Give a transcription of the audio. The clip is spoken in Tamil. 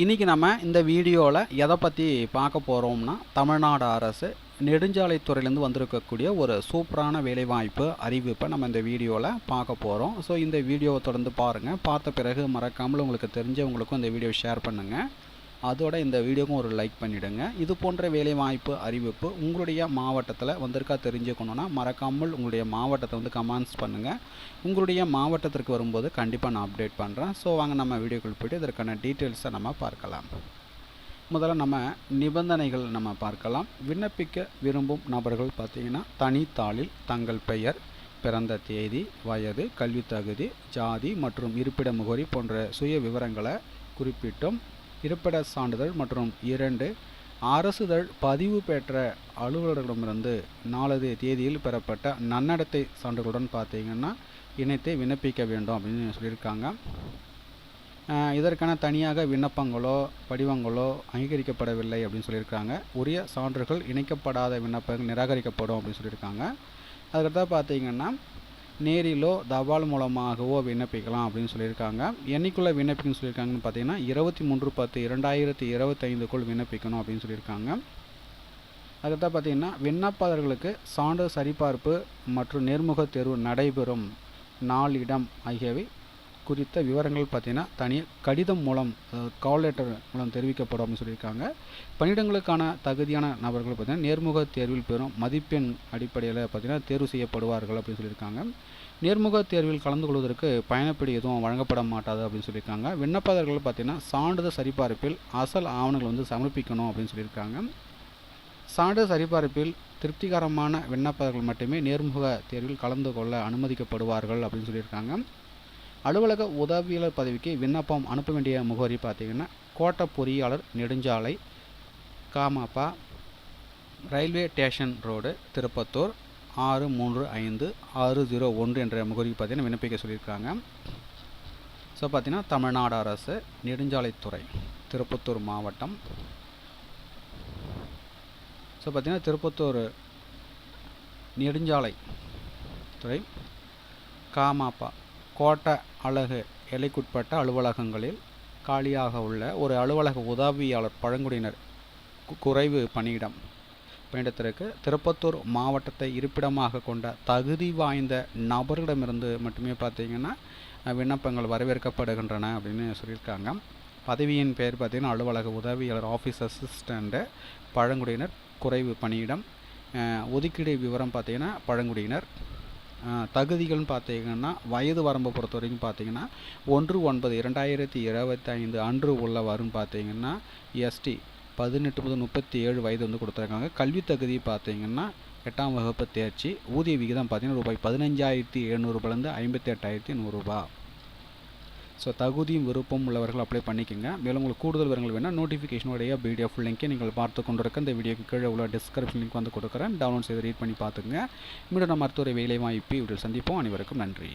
இன்றைக்கி நம்ம இந்த வீடியோவில் எதை பற்றி பார்க்க போகிறோம்னா தமிழ்நாடு அரசு நெடுஞ்சாலைத்துறையிலேருந்து வந்திருக்கக்கூடிய ஒரு சூப்பரான வேலைவாய்ப்பு அறிவிப்பை நம்ம இந்த வீடியோவில் பார்க்க போகிறோம் ஸோ இந்த வீடியோவை தொடர்ந்து பாருங்கள் பார்த்த பிறகு மறக்காமல் உங்களுக்கு தெரிஞ்சவங்களுக்கும் இந்த வீடியோ ஷேர் பண்ணுங்கள் அதோட இந்த வீடியோக்கும் ஒரு லைக் பண்ணிவிடுங்க இது போன்ற வேலைவாய்ப்பு அறிவிப்பு உங்களுடைய மாவட்டத்தில் வந்திருக்கா தெரிஞ்சுக்கணுன்னா மறக்காமல் உங்களுடைய மாவட்டத்தை வந்து கமெண்ட்ஸ் பண்ணுங்கள் உங்களுடைய மாவட்டத்திற்கு வரும்போது கண்டிப்பாக நான் அப்டேட் பண்ணுறேன் ஸோ வாங்க நம்ம வீடியோக்குள் போய்ட்டு இதற்கான டீட்டெயில்ஸை நம்ம பார்க்கலாம். முதல்ல நம்ம நிபந்தனைகள் நம்ம பார்க்கலாம். விண்ணப்பிக்க விரும்பும் நபர்கள் பார்த்திங்கன்னா தனித்தாளில் தங்கள் பெயர் பிறந்த தேதி வயது கல்வித் தகுதி ஜாதி மற்றும் இருப்பிட முகவரி போன்ற சுய விவரங்களை குறிப்பிட்டும். இருப்பிட சான்றிதழ் மற்றும் இரண்டு அரசுதழ் பதிவு பெற்ற அலுவலர்களிடமிருந்து நாலது தேதியில் பெறப்பட்ட நன்னடத்தை சான்றுகளுடன் பார்த்தீங்கன்னா இணைத்து விண்ணப்பிக்க வேண்டும் அப்படின்னு சொல்லியிருக்காங்க. இதற்கான தனியாக விண்ணப்பங்களோ படிவங்களோ அங்கீகரிக்கப்படவில்லை அப்படின்னு சொல்லியிருக்காங்க. உரிய சான்றுகள் இணைக்கப்படாத விண்ணப்பங்கள் நிராகரிக்கப்படும் அப்படின்னு சொல்லியிருக்காங்க. அதுக்கடுத்தா பார்த்தீங்கன்னா நேரிலோ தபால் மூலமாகவோ விண்ணப்பிக்கலாம் அப்படின்னு சொல்லியிருக்காங்க. என்னைக்குள்ளே விண்ணப்பிக்கணும்னு சொல்லியிருக்காங்கன்னு பார்த்தீங்கன்னா இருபத்தி மூன்று பத்து இரண்டாயிரத்தி இருபத்தைந்துக்குள் விண்ணப்பிக்கணும் அப்படின்னு சொல்லியிருக்காங்க. அதுதான் பார்த்தீங்கன்னா விண்ணப்பதாரர்களுக்கு சான்று சரிபார்ப்பு மற்றும் நேர்முக தேர்வு நடைபெறும் நாள் இடம் ஆகியவை குறித்த விவரங்கள் பார்த்தீங்கன்னா தனி கடிதம் மூலம் கால் லெட்டர் மூலம் தெரிவிக்கப்படும் அப்படின்னு சொல்லியிருக்காங்க. பணியிடங்களுக்கான தகுதியான நபர்கள் பார்த்தீங்கன்னா நேர்முக தேர்வில் பெறும் மதிப்பெண் அடிப்படையில் பார்த்தீங்கன்னா தேர்வு செய்யப்படுவார்கள் அப்படின்னு சொல்லியிருக்காங்க. நேர்முக தேர்வில் கலந்து கொள்வதற்கு பயணப்படி எதுவும் வழங்கப்பட மாட்டாது அப்படின்னு சொல்லியிருக்காங்க. விண்ணப்பதாரர்கள் பார்த்தீங்கன்னா சான்றிதழ் சரிபார்ப்பில் அசல் ஆவணங்கள் வந்து சமர்ப்பிக்கணும் அப்படின்னு சொல்லியிருக்காங்க. சான்றிதழ் சரிபார்ப்பில் திருப்திகரமான விண்ணப்பதாரர்கள் மட்டுமே நேர்முக தேர்வில் கலந்து கொள்ள அனுமதிக்கப்படுவார்கள் அப்படின்னு சொல்லியிருக்காங்க. அலுவலக உதவியாளர் பதவிக்கு விண்ணப்பம் அனுப்ப வேண்டிய முகவரி பார்த்தீங்கன்னா கோட்ட பொறியாளர் நெடுஞ்சாலை காமாப்பா ரயில்வே ஸ்டேஷன் ரோடு திருப்பத்தூர் ஆறு மூன்று ஐந்து ஆறு ஜீரோ ஒன்று என்ற முகவரி பார்த்தீங்கன்னா விண்ணப்பிக்க சொல்லியிருக்காங்க. ஸோ பார்த்தீங்கன்னா தமிழ்நாடு அரசு நெடுஞ்சாலைத்துறை திருப்பத்தூர் மாவட்டம். ஸோ பார்த்தீங்கன்னா திருப்பத்தூர் நெடுஞ்சாலை துறை காமாப்பா. கோட்ட அழகு எல்லைக்குட்பட்ட அலுவலகங்களில் காலியாக உள்ள ஒரு அலுவலக உதவியாளர் பழங்குடியினர் குறைவு பணியிடம். பணியிடத்திற்கு திருப்பத்தூர் மாவட்டத்தை இருப்பிடமாக கொண்ட தகுதி வாய்ந்த நபர்களிடமிருந்து மட்டுமே பார்த்திங்கன்னா விண்ணப்பங்கள் வரவேற்கப்படுகின்றன அப்படின்னு சொல்லியிருக்காங்க. பதவியின் பெயர் பார்த்திங்கன்னா அலுவலக உதவியாளர் ஆஃபீஸ் அசிஸ்டண்ட்டு பழங்குடியினர் குறைவு பணியிடம். ஒதுக்கீடு விவரம் பார்த்தீங்கன்னா பழங்குடியினர். தகுதிகள்னு பார்த்தீங்கன்னா வயது வரம்பை பொறுத்த வரைக்கும் பார்த்தீங்கன்னா ஒன்று ஒன்பது இரண்டாயிரத்தி இருபத்தைந்து அன்று உள்ளவாறுன்னு பார்த்தீங்கன்னா எஸ்டி பதினெட்டு முதல் முப்பத்தி ஏழு வயது வந்து கொடுத்துருக்காங்க. கல்வி தகுதி பார்த்தீங்கன்னா எட்டாம் வகுப்பு தேர்ச்சி ஊதிய விகிதம் பார்த்தீங்கன்னா ரூபாய் பதினஞ்சாயிரத்தி எழுநூறுபாலேருந்து ஐம்பத்தி எட்டாயிரத்தி நூறுரூபா ஸோ தகுதியும் விருப்பம் உள்ளவர்கள் அப்ளை பண்ணிக்கோங்க. மேலும் உங்களுக்கு கூடுதல் விவரங்கள் வேணால் நோட்டிஃபிகேஷனுடைய பிடிஎஃப் லிங்கை நீங்கள் பார்த்து கொண்டிருக்க இந்த வீடியோக்கு கீழே உள்ள டிஸ்கிரிப்ஷன் லிங்க் வந்து கொடுக்குறேன். டவுன்லோட் செய்து ரீட் பண்ணி பார்த்துங்க மீண்டும் நம்ம மருத்துவரை வேலை வாய்ப்பு இவர்கள் சந்திப்போம். அனைவருக்கும் நன்றி.